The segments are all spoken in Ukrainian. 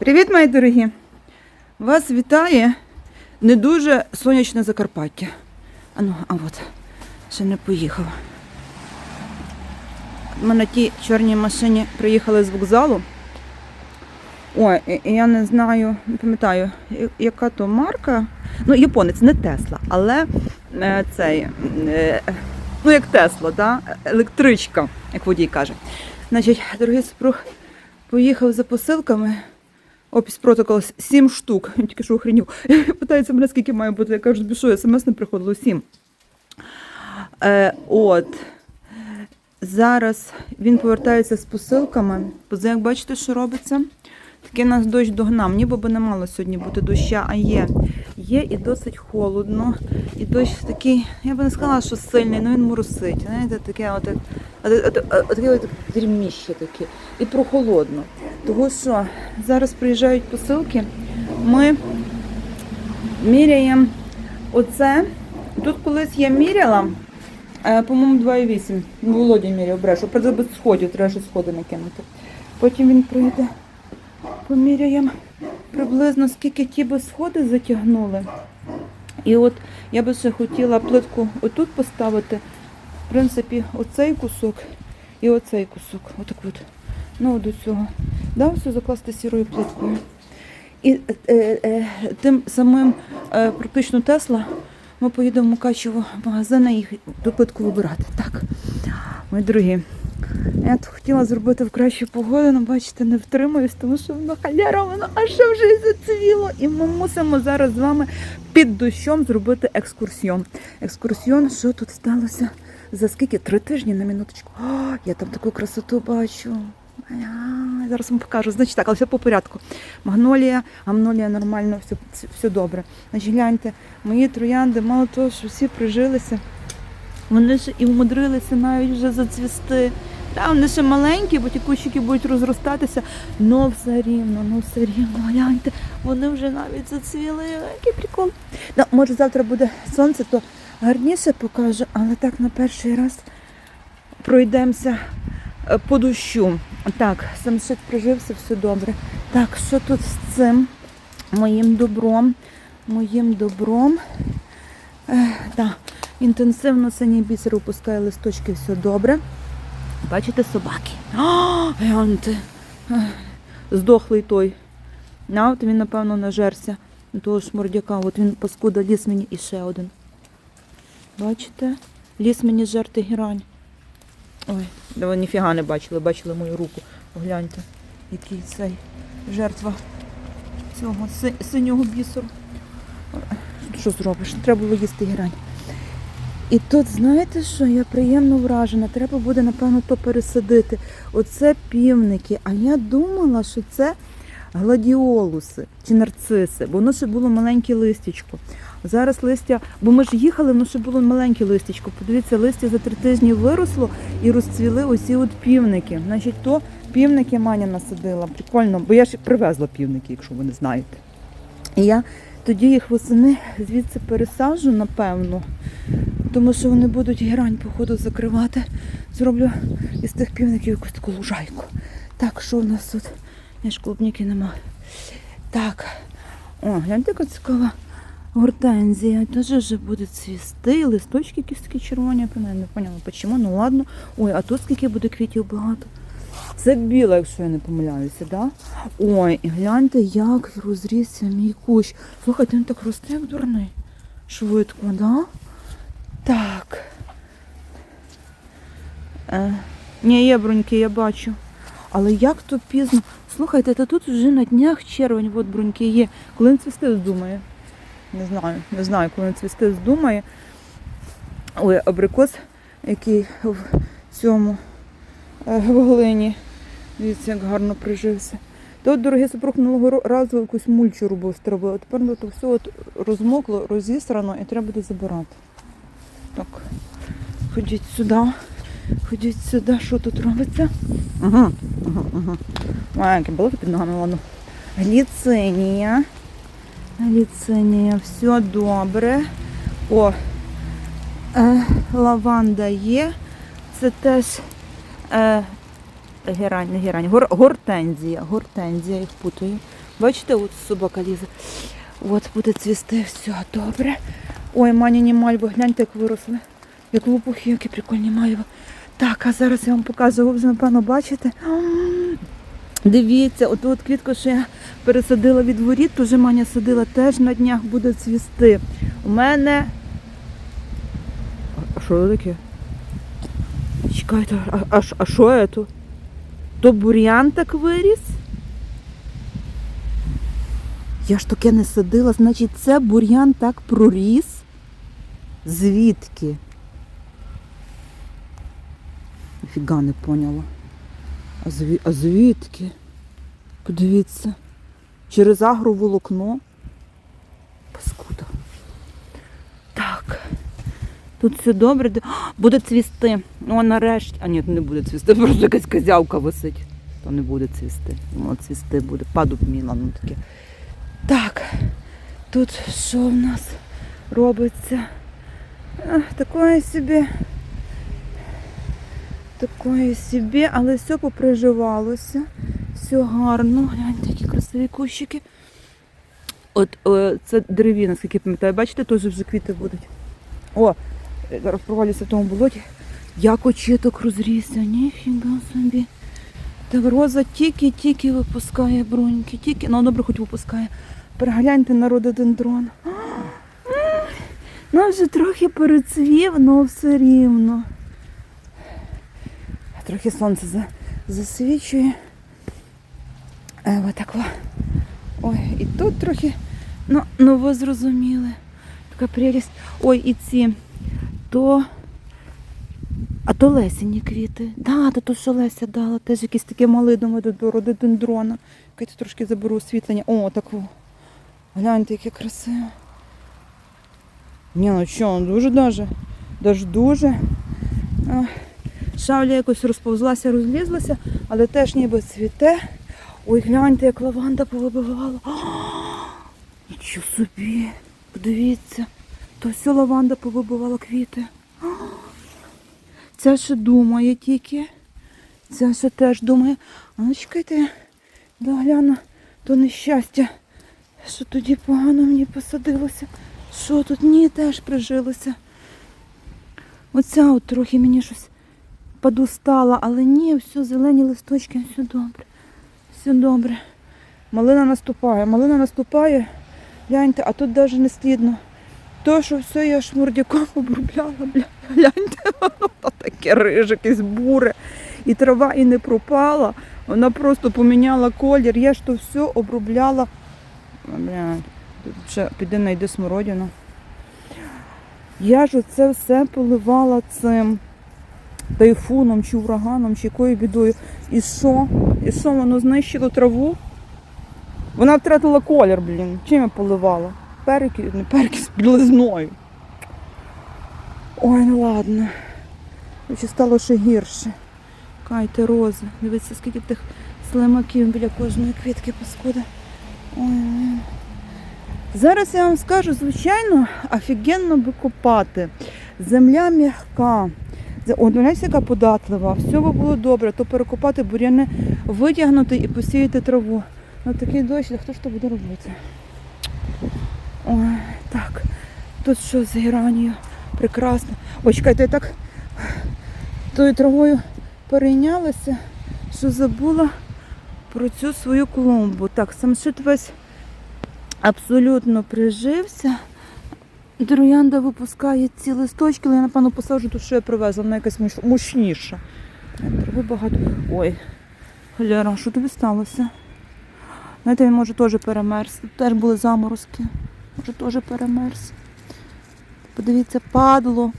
Привіт, мої дорогі! Вас вітає не дуже сонячне Закарпаття. А ну, а от, ще не поїхав. Ми на тій чорній машині приїхали з вокзалу. Ой, я не знаю, не пам'ятаю, яка то марка. Ну, японець, не Тесла, але е, цей, е, ну як Тесла, да? електричка, як водій каже. Значить, дорогий супруг поїхав за посилками. Опіс протокол сім штук. Тільки що охренів. Питається мене, скільки має бути. Я кажу, що, смс не приходило сім. Е, от. Зараз він повертається з посилками. Бо як бачите, що робиться? Такий нас дощ догнав. Ніби би не мало сьогодні бути доща, а є. Є і досить холодно. І дощ такий, я би не сказала, що сильний, але він моросить. Знаєте, таке от, от, от, от, от, таке. І прохолодно. Того що зараз приїжджають посилки, ми міряємо оце. Тут колись я міряла, е, по-моєму, 2,8. Ну, Володя міряв брешу. Без сходів, треба ще сходи накинути. Потім він прийде, поміряємо приблизно скільки ті би сходи затягнули. І от я би ще хотіла плитку отут поставити. В принципі, оцей кусок і оцей кусок. Отак от. Ну, до цього. Да, все закласти сірою плиткою. І е, е, е, тим самим е, практично Тесла ми поїдемо в Мукачево магазин і ту плитку вибирати. Так, мої дорогі. Я тут хотіла зробити в кращу погоду, але бачите, не втримуюсь, тому що воно халяра, воно аж вже й зацвіло. І ми мусимо зараз з вами під дощом зробити екскурсіон. Екскурсіон, що тут сталося? За скільки? Три тижні на минуточку. О, я там таку красоту бачу. Зараз вам покажу. Значить так, але все по порядку. Магнолія, амнолія нормально, все, все добре. Значить, гляньте, мої троянди, мало того, що всі прижилися, вони ж і вмудрилися навіть вже зацвісти. Та, вони ще маленькі, бо ті кущики будуть розростатися, но все рівно, ну все рівно, гляньте, вони вже навіть зацвіли. Який прикол. Ну, може завтра буде сонце, то гарніше покажу, але так на перший раз пройдемося е, по дощу. Так, самшит прижився, все добре. Так, що тут з цим моїм добром? Моїм добром. Да. Інтенсивно синій бісер опускає листочки, все добре. Бачите собаки? Гляньте. Здохлий той. А, от він, напевно, нажерся на того шмордяка. От він паскуда ліс мені і ще один. Бачите? Ліс мені жерти герань. Ой, да ви ніфіга не бачили, бачили мою руку. Гляньте, який цей жертва цього си- синього бісеру. Що зробиш? Треба було їсти герань. І тут, знаєте що, я приємно вражена. Треба буде, напевно, то пересадити. Оце півники. А я думала, що це гладіолуси чи нарциси, бо воно ще було маленьке листячко. Зараз листя, бо ми ж їхали, воно ще було маленьке листячко. Подивіться, листя за три тижні виросло і розцвіли оці от півники. Значить, то півники Маня насадила. Прикольно, бо я ж привезла півники, якщо ви не знаєте. І я тоді їх восени звідси пересаджу, напевно, тому що вони будуть герань, походу, закривати. Зроблю із тих півників якусь таку лужайку. Так, що в нас тут? Ні ж клубніки нема. Так. О, гляньте, яка цікава гортензія. Теж вже буде цвісти. Листочки якісь такі червоні. Я не поняла, чому. Ну ладно. Ой, а тут скільки буде квітів багато. Це біла, якщо я не помиляюся, да? Ой, і гляньте, як розрісся мій кущ. Слухайте, він так росте, як дурний. Швидко, да? Так. Е, ні, є бруньки, я бачу. Але як то пізно. Слухайте, та тут вже на днях червень, от бруньки є. Коли він цвісти здумає? Не знаю, не знаю, коли він цвісти здумає. Ой, абрикос, який в цьому в глині. Дивіться, як гарно прижився. То, от, дорогі супруг, минулого разу якусь мульчу робив з тепер то все от розмокло, розісрано і треба буде забирати. Так, ходіть сюди. Ходіть сюди, що тут робиться? Ага, ага, ага. Яке було під ногами, ладно. Гліцинія. Гліцинія, все добре. О, е, лаванда є. Це теж е, герань, не герань, гор, гортензія. Гортензія, їх путаю. Бачите, от собака лізе. От буде цвісти, все добре. Ой, маняні мальви, гляньте, як виросли. Як лопухи, які прикольні мальви. Так, а зараз я вам покажу, ви напевно, бачите. Дивіться, от от квітку, що я пересадила від воріт, то вже Маня садила, теж на днях буде цвісти. У мене. А що таке? Чекайте, а, а, ш- а що це? То бур'ян так виріс? Я ж таке не садила, значить це бур'ян так проріс. Звідки? Фіга не поняла. А, зві... а звідки? Подивіться. Через агроволокно. Паскуда. Так. Тут все добре. Буде цвісти. О, нарешті. А ні, не буде цвісти. Просто якась козявка висить. То не буде цвісти. Воно цвісти буде. Падуб міла, ну таке. Так. Тут що в нас робиться? А, такое собі. Такое собі, але все поприживалося. Все гарно. Гляньте, які красиві кущики. От е, це дерев'яна, скільки я пам'ятаю. Бачите, теж вже квіти будуть. О, зараз провалюся в тому болоті. Як очіток розрісся, ніфіга собі. Та роза тільки-тільки випускає броньки, тільки, ну добре, хоч випускає. Перегляньте на рододендрон. Ну, вже трохи перецвів, але все рівно. Трохи сонце за, засвічує. Е, отак. во. Ой, і тут трохи, ну, ну ви зрозуміли. Така прелість. Ой, і ці, то. А то Лесіні квіти. Да, то, то що Леся дала, теж якісь такі мали, думаю, до рододендрона. Кайте трошки заберу освітлення. О, так. во. Гляньте, яке красиве. Ні, ну що, дуже даже. Даже дуже. Шавля якось розповзлася, розлізлася, але теж ніби цвіте. Ой, гляньте, як лаванда повибивала. Нічого собі. Подивіться. То все лаванда повибивала квіти. А, Ця ще думає тільки. Ця ще теж думає. А ну чекайте, догляну то нещастя, що тоді погано мені посадилося. Що тут? Ні, теж прижилося. Оця от трохи мені щось подустала, але ні, все, зелені листочки, все добре. Все добре. Малина наступає, малина наступає. Гляньте, а тут навіть не слідно. То, що все я шмурдяком обробляла, бля, гляньте, воно та таке риже, якесь буре. І трава і не пропала. Вона просто поміняла колір. Я ж то все обробляла. Бля, ще піди знайди смородину. Я ж оце все поливала цим тайфуном чи ураганом, чи якою бідою. І що? І що воно знищило траву? Вона втратила колір, блін. Чим я поливала? Перки, не перки з білизною. Ой, ну ладно. Чи стало ще гірше. Кайте рози. Дивіться, скільки тих слимаків біля кожної квітки паскуда. Ой. Зараз я вам скажу, звичайно, офігенно би копати. Земля м'яка. Це- О, яка податлива. Все би було добре, то перекопати буряни, витягнути і посіяти траву. Ну такий дощ, хто ж то буде робити? Ой, так. Тут що з геранію? Прекрасно. Ой, чекайте, я так тою травою перейнялася, що забула про цю свою клумбу. Так, самшит весь абсолютно прижився. Троянда випускає ці листочки, але я, напевно, посаджу ту, що я привезла, вона якась мощніша. Трави багато. Ой, Галяра, що тобі сталося? Знаєте, він може теж перемерз. Тут теж були заморозки. Може теж перемерз. Подивіться, падло.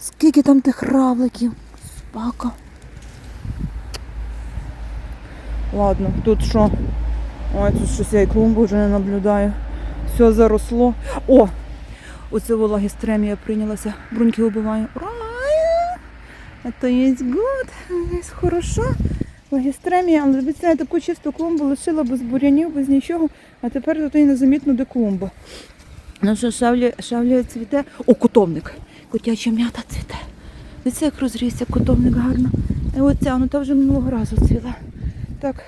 Скільки там тих равликів. Собака. Ладно, тут що? Ой, тут щось я і клумбу вже не наблюдаю. Все заросло. О! Оце вологістремія прийнялася. Бруньки убиваю. Ура! Это есть good, есть хорошо. Логістремія, але обіцяю таку чисту клумбу лишила без бурянів, без нічого, а тепер тут і незамітно де клумба. Ну що, шавля, шавля цвіте. О, котовник. Котяча м'ята цвіте. Дивіться, як розрісся котовник гарно. І оця, ну та вже минулого разу цвіла. Так,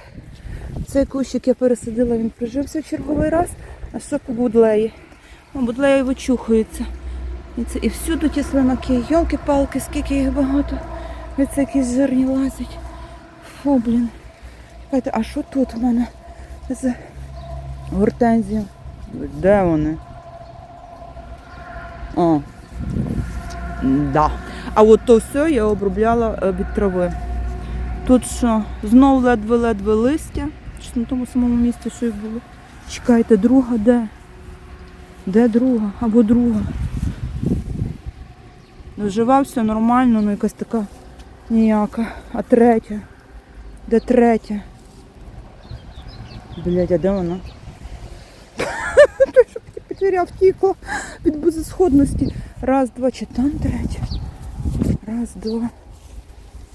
Цей кущик я пересадила, він прижився в черговий раз, а що по будлеї. О, будлеї вичухується. І, це, і всюди ті слимаки. Йолки-палки, скільки їх багато. І це якісь жирні лазять. Фу, блін. А що тут у мене? Це гортензія. Де вони? О. Да. А от то все я обробляла е, від трави. Тут що? Знов ледве-ледве листя. Чи на тому самому місці, що й було. Чекайте, друга де? Де друга? Або друга. Ну, нормально, ну якась така ніяка. А третя? Де третя? Блять, а де вона? Потеряв, втікла від безісходності. Раз, два, чи там третя? Раз, два.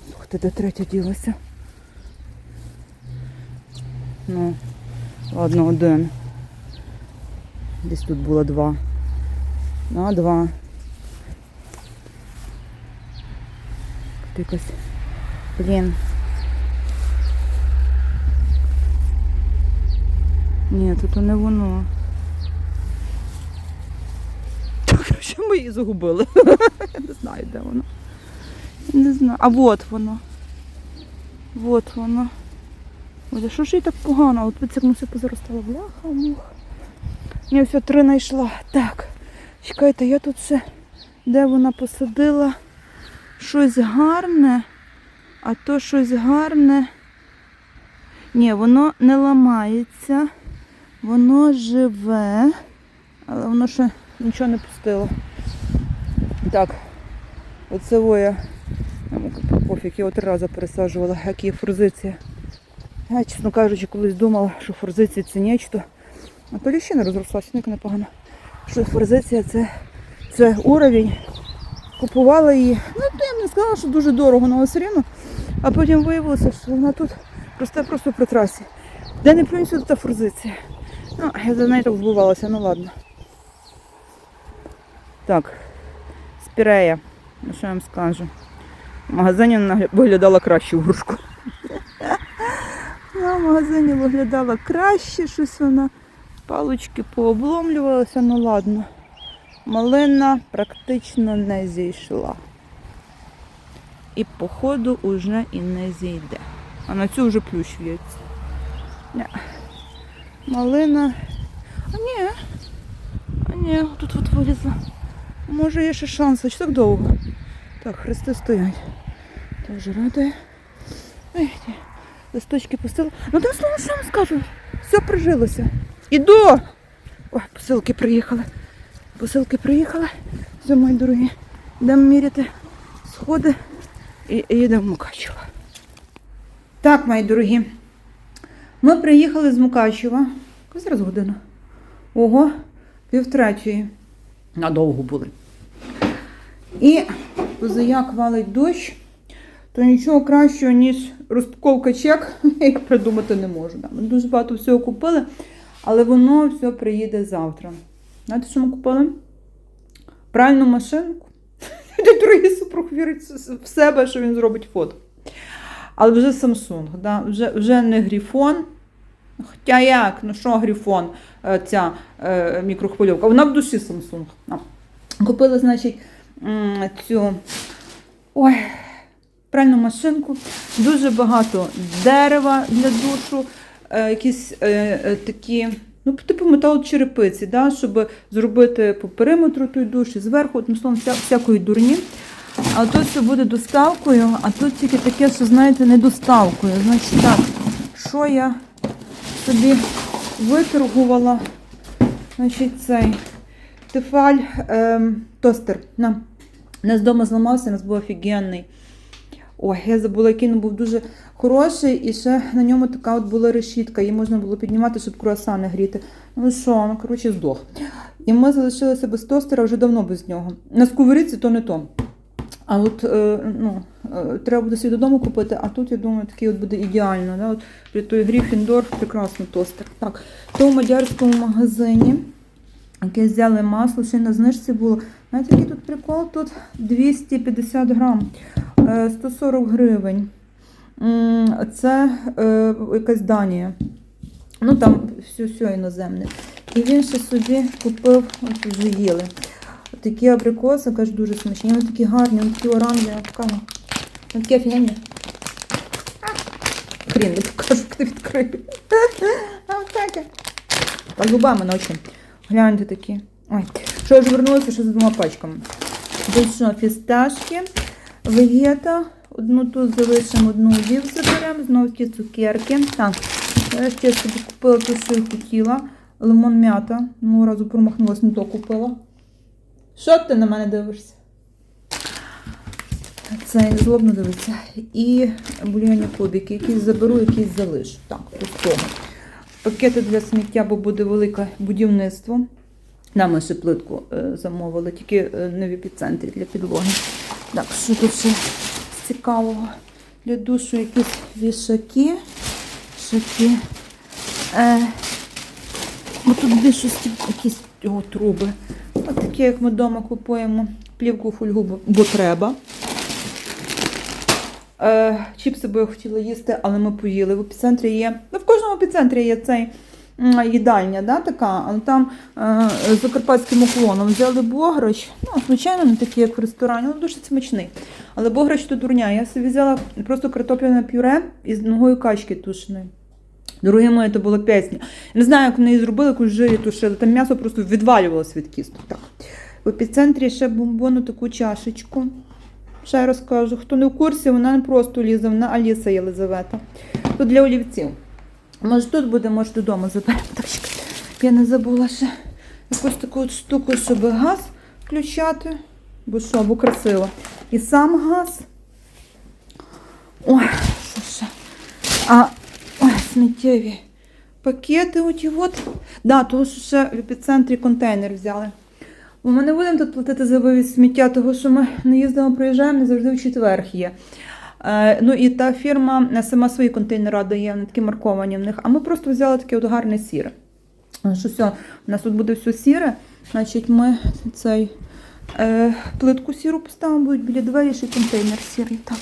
Слухайте, де третя ділася? Ну, ладно, один. Десь тут було два. А, два. Якось. Блін. Ні, тут не воно. Що ми її загубили? Я не знаю, де воно. Не знаю. А от воно. От воно. Ой, що ж їй так погано? От це як все позаростало. Бляха, муха. Ні, все, три знайшла. Так. Чекайте, я тут ще, де вона посадила щось гарне, а то щось гарне. Ні, воно не ламається, воно живе, але воно ще нічого не пустило. Так, оце воя. Пофіг, я от рази пересаджувала, як є форзиція. Я, чесно кажучи, колись думала, що форзиція це нечто. А то не розрослася, ніяк непогано. Що форзиція це, це уровень. Купувала її. Ну, то я не сказала, що дуже дорого, але все. А потім виявилося, що вона тут росте просто при трасі. Де не плюнь сюди та форзиція. Ну, я за нею так вбивалася, ну ладно. Так, спірея. Ну що я вам скажу? В магазині вона виглядала краще в грушку. Ну, в магазині виглядала краще, щось вона. Палочки пообломлювалися, ну ладно. Малина практично не зійшла. І походу уже і не зійде. А на цю вже плющ в'ється. Малина. А ні. А ні, тут от вилізла. Може є ще шанс, а чи так довго? Так, хрести стоять. Теж радує. Ой, листочки пустила. Ну там слово вам скажу. Все прижилося. Іду! Ой, посилки приїхали. Посилки приїхали. Все, мої дорогі. Йдемо міряти сходи і, їдемо в Мукачево. Так, мої дорогі. Ми приїхали з Мукачева. Зараз година? Ого, півтретьої. Надовго були. І позаяк валить дощ, то нічого кращого, ніж розпаковка чек, я придумати не можу. Ми дуже багато всього купили, але воно все приїде завтра. Знаєте, що ми купили? Пральну машинку. Де дорогий супруг вірить в себе, що він зробить фото. Але вже Samsung, да? вже, вже не грифон. Хоча як, ну що грифон, е, ця е, мікрохвильовка, вона в душі Samsung. А. Купили, значить, цю ой, пральну машинку, дуже багато дерева для душу, е, якісь такі, ну, типу металочерепиці, да, щоб зробити по периметру той душ і зверху, одним словом, вся, всякої дурні. А тут все буде доставкою, а тут тільки таке, що, знаєте, не доставкою. Значить так, що я собі виторгувала, значить, цей тефаль ем, тостер. На. У нас вдома зламався, у нас був офігенний. Ой, я забула, який він був дуже хороший, і ще на ньому така от була решітка, її можна було піднімати, щоб круасани гріти. Ну що, ну коротше, здох. І ми залишилися без тостера вже давно без нього. На сковорідці то не то. А от е, ну, е, треба буде собі додому купити, а тут, я думаю, такий от буде ідеально. Да? От, при той Гріфіндор прекрасний тостер. Так, то в мадярському магазині, яке взяли масло, ще на знижці було. Знаєте, який тут прикол? Тут 250 грам, е, 140 гривень. Це е, якась Данія. Ну там все, все іноземне. І він ще собі купив, от вже їли. Такі абрикоси, каже, дуже смачні. Вони такі гарні, вони такі оранжеві, така. Вони такі офігенні. Хрін, не покажу, ти відкрию. Та зубами ночі. Гляньте такі. Ой, що я ж вернулася ще з двома пачками. Тут що, фісташки, вегета, одну тут залишимо, одну вів заберемо, знову ті цукерки. Так, я ще собі купила ту, що я хотіла. Лимон м'ята. Ну, разу промахнулась, не то купила. Що ти на мене дивишся? Це злобно дивиться. І бульйонні кубики, якісь заберу, якісь залишу. Так, пустого. Пакети для сміття, бо буде велике будівництво. Нам ще плитку е, замовили, тільки е, не в епіцентрі для підлоги. Так, що тут ще цікавого? Для душу якісь вішаки. Шаки. Е, тут щось якісь о, труби. Ось такі, як ми вдома купуємо. Плівку фольгу, бо- треба. Е, чіпси би я хотіла їсти, але ми поїли. В епіцентрі є. Ну, в кожному епіцентрі є цей їдальня, да, така, але там е, з закарпатським уклоном взяли бограч. Ну, звичайно, не такий, як в ресторані, але дуже смачний. Але бограч то дурня. Я собі взяла просто картопляне пюре із ногою качки тушеної. Дорогі мої, це була пісня. Не знаю, як вони її зробили, якусь жирі тушили. Там м'ясо просто відвалювалося від кісток. Так. В епіцентрі ще бомбону таку чашечку. Ще розкажу, хто не в курсі, вона не просто лізе, вона Аліса Єлизавета. Тут для олівців. Може тут буде, може додому заберемо. Я не забула ще якусь таку от штуку, щоб газ включати. Бо що, бо красиво. І сам газ. Ой, що ще? А сміттєві пакети оті от. Да, того, що ще в епіцентрі контейнер взяли. Бо ми не будемо тут платити за вивіз сміття, тому що ми не їздимо, приїжджаємо, не завжди в четверг є. Е, ну і та фірма е, сама свої контейнери дає, вони такі марковані в них. А ми просто взяли таке от гарне сіре. Що все, у нас тут буде все сіре, значить ми цей е, плитку сіру поставимо, будуть біля двері ще контейнер сірий. Так.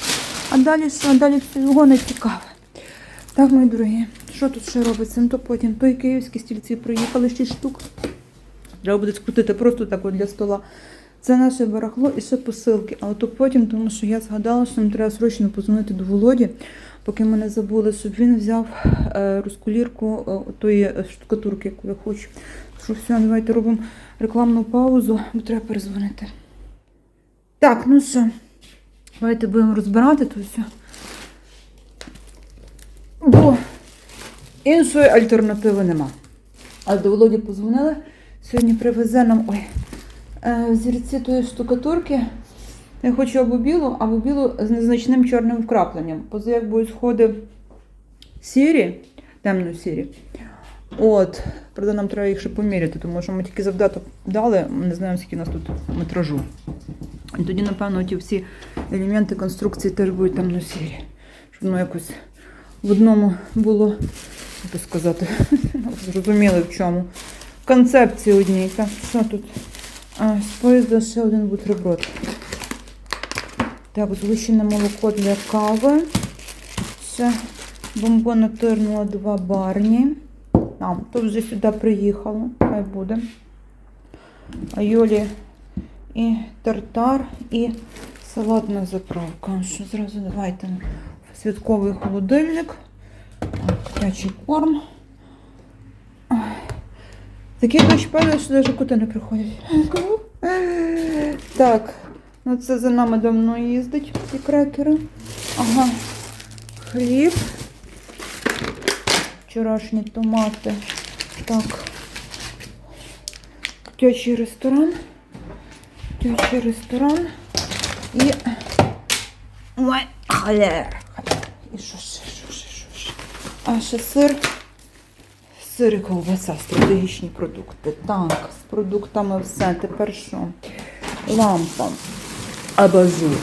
А далі що? Далі всього не цікаве. Так, мої дорогі, що тут ще робиться? Ну то потім той київські стільці приїхали 6 штук. Треба буде скрутити просто так от для стола. Це наше барахло і ще посилки. А то потім, тому що я згадала, що нам треба срочно позвонити до Володі, поки ми не забули, щоб він взяв е, розкулірку е, тої е, штукатурки, яку я хочу. Що все, давайте робимо рекламну паузу, бо треба перезвонити. Так, ну що, давайте будемо розбирати то все. Бо іншої альтернативи нема. А до Володі позвонили. Сьогодні привезе нам ой, е, взірці тої штукатурки. Я хочу або білу, або білу з незначним чорним вкрапленням. Поза як будуть сходи сірі, темно-сірі. От, правда, нам треба їх ще поміряти, тому що ми тільки завдаток дали, ми не знаємо, скільки у нас тут метражу. І тоді, напевно, ті всі елементи конструкції теж будуть темно-сірі. Щоб воно якось в одному було, як сказати, зрозуміли в чому. Концепції одній. Так, що тут? А, з поїзда ще один бутерброд. Так, згущене молоко для кави. Ще бомбо натирнула два барні. А, то вже сюди приїхало. Хай буде. А Йолі і тартар, і салатна заправка. Що зразу давайте святковий холодильник, котячий корм. Ой. Такий дощ падає, що навіть коти не приходять. Так, ну це за нами давно їздить, ці крекери. Ага. Хліб. Вчорашні томати. Так. Тячий ресторан. Тячий ресторан. І. Ой, халер. І що ще, що ще, що ще? А ще сир. Сир і ковбаса, стратегічні продукти. Так, з продуктами все. Тепер що? Лампа. Абажур.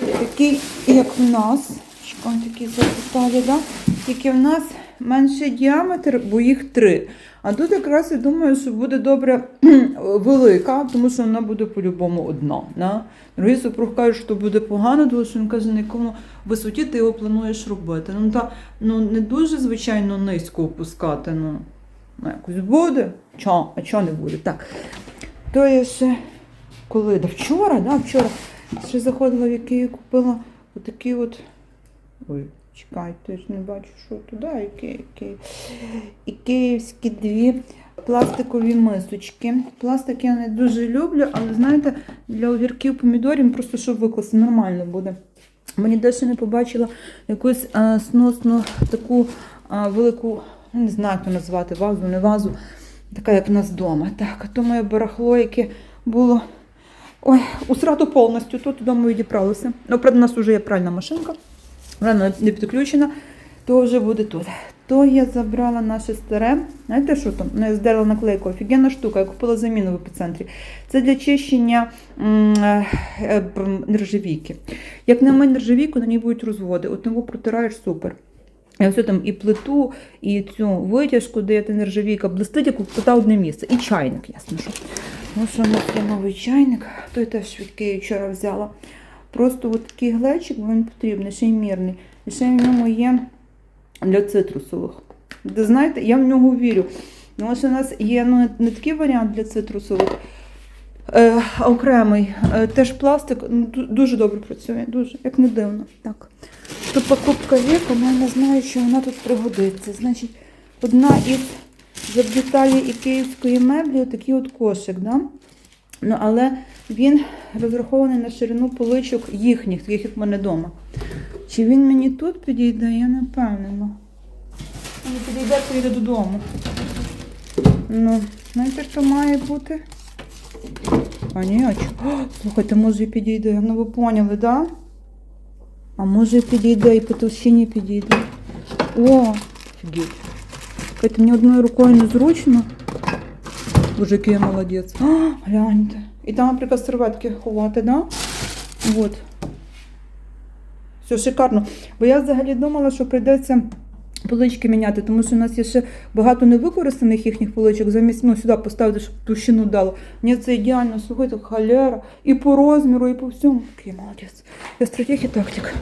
Такий, як в нас. Чекай, такий запитали, да? Тільки в нас менший діаметр, бо їх три. А тут якраз я думаю, що буде добре велика, тому що вона буде по-любому одна. Да? Другий супруг каже, що буде погано, тому що він каже, на якому висоті ти його плануєш робити. Ну, та, ну не дуже, звичайно, низько опускати. Ну, ну якось буде. Чо? А чого не буде? Так. То я ще коли? Да вчора, да, вчора ще заходила в Ікею, купила отакі от. Ой, чекайте, я не бачу, що туди, Ікея, Ікея. І київські дві пластикові мисочки. Пластик я не дуже люблю, але знаєте, для огірків помідорів просто щоб викласти, нормально буде. Мені досі не побачила якусь а, сносну таку а, велику, ну, не знаю, як то назвати, вазу, не вазу, така як в нас вдома. Так, а то моє барахло, яке було. Ой, усрато повністю, тут вдома відіправилося. Ну, у нас вже є пральна машинка, вона не підключена, то вже буде тут. То я забрала наше старе. Знаєте, що там? Ну, Я здерла наклейку. Офігенна штука, я купила заміну в епіцентрі. Це для чищення е, е, нержавійки. Як на мене нержавійку, на ній будуть розводи. От його протираєш супер. Я все там і плиту, і цю витяжку, де ти нержавійка блистить, як плита одне місце. І чайник, ясно що. Ну що, новий чайник, той теж Києва вчора взяла. Просто от такий глечик, він потрібний, ще й мірний. І ще в ньому є для цитрусових. Де знаєте, я в нього вірю. Тому що у нас є ну, не- такий варіант для цитрусових, е, окремий. Е, теж пластик ну, дуже добре працює, дуже, як не дивно. Так. То покупка віку, я не знаю, що вона тут пригодиться. Значить, одна із завдеталі і київської меблі такий от кошик. Да? Ну, але він розрахований на ширину поличок їхніх, таких як в мене вдома. Чи він мені тут підійде, я не впевнена. Мені підійде, прийде додому. Ну, знаєте, що має бути? А ні, а чого? Слухайте, може і підійде. Ну ви поняли, так? Да? А може і підійде, і по товщині підійде. О, офігеть. Слухайте, мені одною рукою незручно. Боже, який я молодець. А, гляньте. І там, наприклад, серветки ховати, да? От. Все шикарно. Бо я взагалі думала, що прийдеться полички міняти, тому що у нас є ще багато невикористаних їхніх поличок. Замість ну, сюди поставити, щоб товщину дало. Мені це ідеально, слухайте, халера. І по розміру, і по всьому. Який молодець. Я стратег і тактик.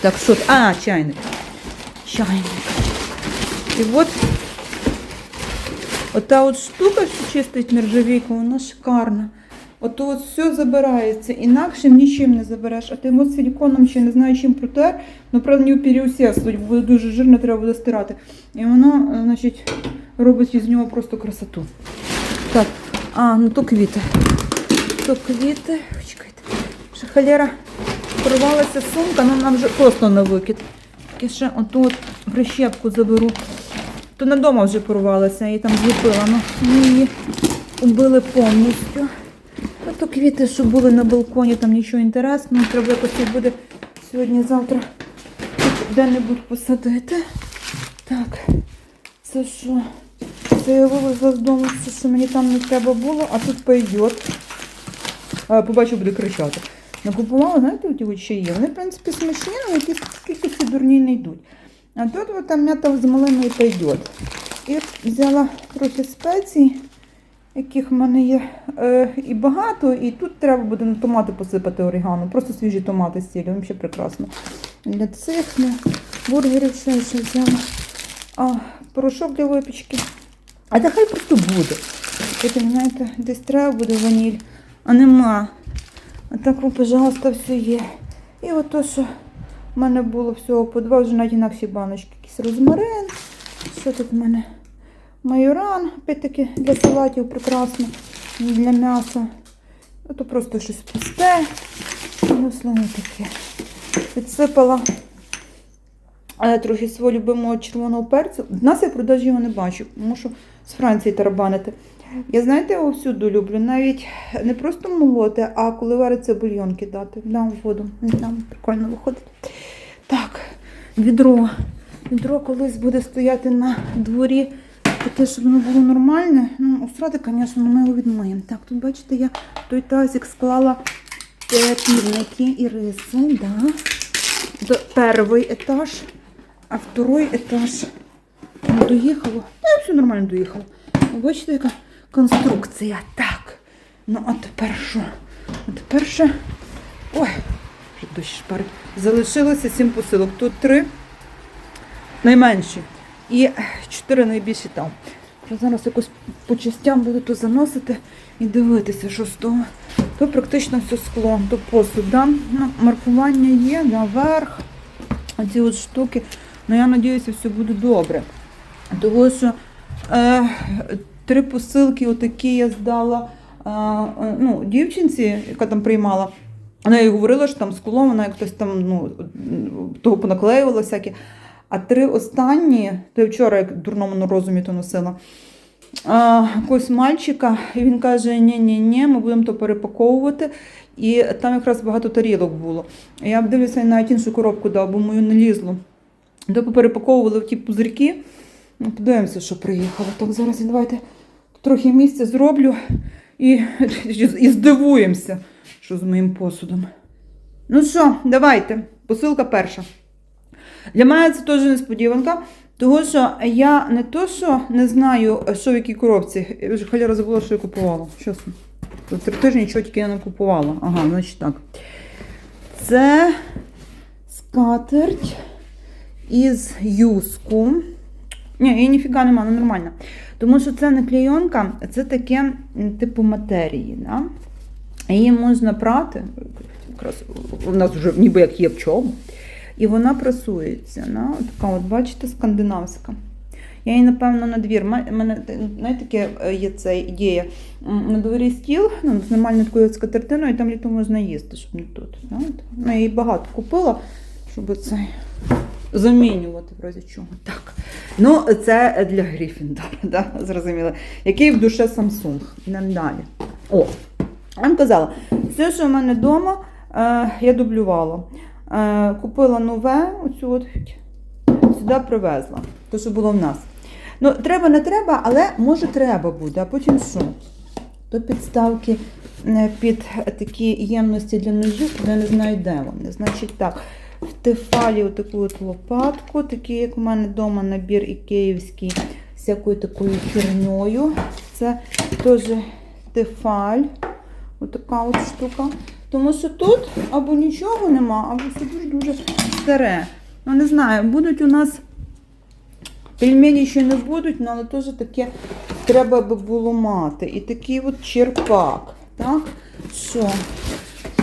Так, що? А, чайник. Чайник. І от Ота от штука, що чистить нержавійку, вона шикарна. Ото от все забирається, інакшим нічим не забереш. А ти от силіконом ще не знаю, чим протер, ну правда не переусердствувати, бо буде дуже жирно, треба буде стирати. І воно, е, значить, робить із нього просто красоту. Так, а, ну то квіти. То квіти. Чекайте. Ще халера порвалася сумка, ну нам вже просто на викид. Я ще оту от прищепку заберу. То не вдома вже порвалася, я її там зліпила. Ну, її убили повністю. А то квіти, що були на балконі, там нічого інтересного. Треба якось буде сьогодні-завтра де-небудь посадити. Так, це що? Це я вивезла з дому, все, що мені там не треба було, а тут пойдет. Побачу, буде кричати. Накупувала, знаєте, от чаї. Вони, в принципі, смачні, але якісь дурні не йдуть. А тут там м'ята з малиною пойдет. І взяла трохи спецій, яких в мене є е, і багато, і тут треба буде на томати посипати орегано. Просто свіжі томати з сіллю, взагалі прекрасно. Для цих для бургерів ще, ще взяла. А, порошок для випічки. А та хай просто буде. Це, знаєте, десь треба буде ваніль, а нема. А так, пожалуйста, все є. І от то, що в мене було всього по два, вже навіть інакші баночки. Якийсь розмарин. Що тут в мене? Майоран, опять-таки для салатів прекрасно, для м'яса. То просто щось пусте. Ну, таке. Підсипала е, трохи свого любимого червоного перцю. В нас я продажі його не бачу, що з Франції тарабанити. Я знаєте, його всюди люблю. Навіть не просто молоти, а коли вариться бульйон кидати. Дам воду. Там прикольно виходить. Так, відро. Відро колись буде стояти на дворі. Таке, щоб воно було нормальне. Ну, усрати, звісно, ми його відмиємо. Так, тут бачите, я той тазик склала е, півники і риси. Да. Д- Перший етаж, а второй етаж не доїхало. Та все нормально доїхало. Ви Бачите, яка конструкція. Так. Ну, а тепер що? А тепер ще. Ой, дощ шпарить. Залишилося сім посилок. Тут три найменші. І чотири найбільші там. Зараз якось по частям буду то заносити і дивитися, що з того. То практично все скло, то посуд. Да? Ну, маркування є, наверх. Оці от штуки. Ну я сподіваюся, все буде добре. Тому що е, три посилки, отакі я здала е, е, ну, дівчинці, яка там приймала. Вона їй говорила, що там скло, вона як хтось там ну, того понаклеювала всяке. А три останні, то я вчора як дурному розумі то носила. Якогось мальчика, і він каже: ні ні ні ми будемо то перепаковувати. І там якраз багато тарілок було. Я дивлюся навіть іншу коробку дав, бо мою не лізло. То перепаковували в ті пузирки. Ну, подивимося, що приїхало. Так, зараз я давайте трохи місця зроблю і, і здивуємося, що з моїм посудом. Ну що, давайте, посилка перша. Для мене це теж несподіванка, тому що я не то, що не знаю, що в якій коробці. Я вже халяра забула, що я купувала. Чесно. Три тижні нічого тільки я не купувала. Ага, значить так. Це скатерть із юску. Ні, її ніфіга нема, ну нормально. Тому що це не клейонка, це таке типу матерії. Да? Її можна прати. Якраз у нас вже ніби як є в чому. І вона прасується. От Така, от, бачите, скандинавська. Я її, напевно, на двір. Мене знаєте, таке е, є ця ідея. На дворі стіл ну, з нормальною такою скатертиною, і там літо можна їсти, щоб не тут. Да? Ну, я її багато купила, щоб це замінювати в разі чого. Так. Ну, це для Гріфіндора, да? зрозуміло. Який в душе. Йдемо далі. О, я вам казала, все, що в мене вдома, е, я дублювала. Е, купила нове, оцю от сюди привезла. То, що було в нас. Ну, треба, не треба, але може треба буде, а потім що? То підставки е, під такі ємності для ножів, я не знаю, де вони. Значить так, в тефалі таку от лопатку, такий, як у мене вдома набір і київський, всякою такою херньою. Це теж тефаль. Отака от штука. Тому що тут або нічого нема, або все дуже-дуже старе. Ну, не знаю, будуть у нас пельмені ще не будуть, ну, але теж таке треба би було мати. І такий от черпак. Так? Що?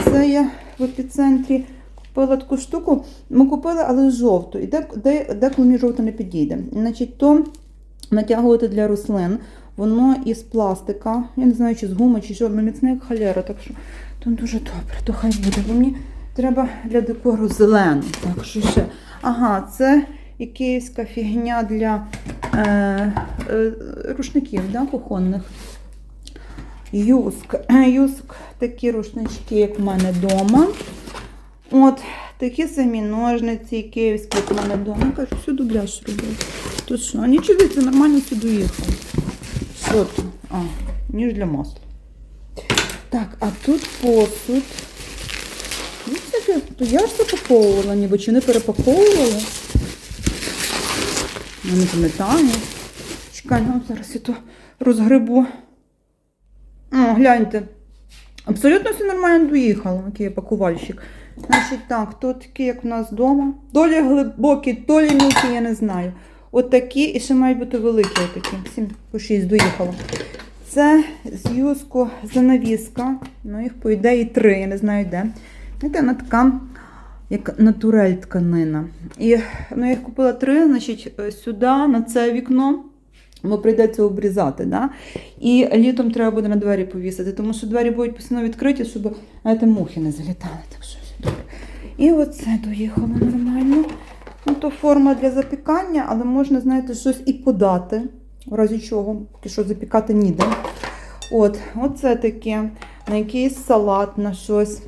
Це я в епіцентрі купила таку штуку. Ми купили, але жовту. І де, де, деколи мені жовто не підійде. Значить, то натягувати для рослин. Воно із пластика. Я не знаю, чи з гуми, чи що, воно міцне як халера, так що то дуже добре, то хай буде. Бо мені треба для декору зелену. Так, що ще? Ага, це і київська фігня для е, е, рушників да, кухонних. Юск. Юск такі рушнички, як в мене вдома. От, такі самі ножниці київські, як в мене вдома. Кажу, все дубляж робив. Тут що? Нічого, це нормально сюди їхав. Що тут? А, ніж для масла. Так, а тут посуд. Ну, це, то я ж запаковувала, ніби чи не перепаковувала. Я не пам'ятаю. Чекай, ну зараз я то розгребу. О, гляньте. Абсолютно все нормально доїхало, який я пакувальщик. Значить так, то такі, як у нас вдома. Долі глибокі, долі мілкі, я не знаю. От і ще мають бути великі отакі. 7 по 6 доїхало. Це з юску занавіска. Ну, їх, по ідеї, три, я не знаю де. Знаєте, вона така, як натурель тканина. І ну, я їх купила три, значить, е, сюди, на це вікно. Бо прийдеться обрізати. Да? І літом треба буде на двері повісити, тому що двері будуть постійно відкриті, щоб знаєте, мухи не залітали. Так що все добре. І оце доїхало нормально. Ну, то форма для запікання, але можна, знаєте, щось і подати. В разі чого, поки що запікати ніде. От, оце таке, на якийсь салат, на щось.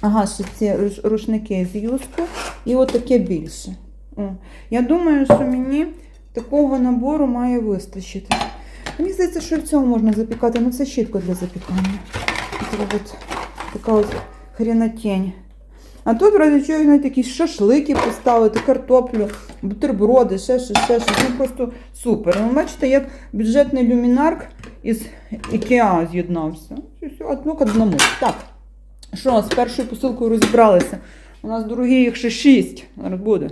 Ага, ще ці рушники з юску. І от таке більше. О. Я думаю, що мені такого набору має вистачити. Мені здається, що і в цьому можна запікати, ну це щітка для запікання. Це от така от хренотень. А тут, в разі навіть якісь шашлики поставити, картоплю, бутерброди, ще ще, ще ще. Ну просто супер. Ви бачите, як бюджетний люмінарк із Ікеа з'єднався. Одно к одному. Так, що, з першою посилкою розібралися. У нас, дорогі, їх ще шість. Зараз буде.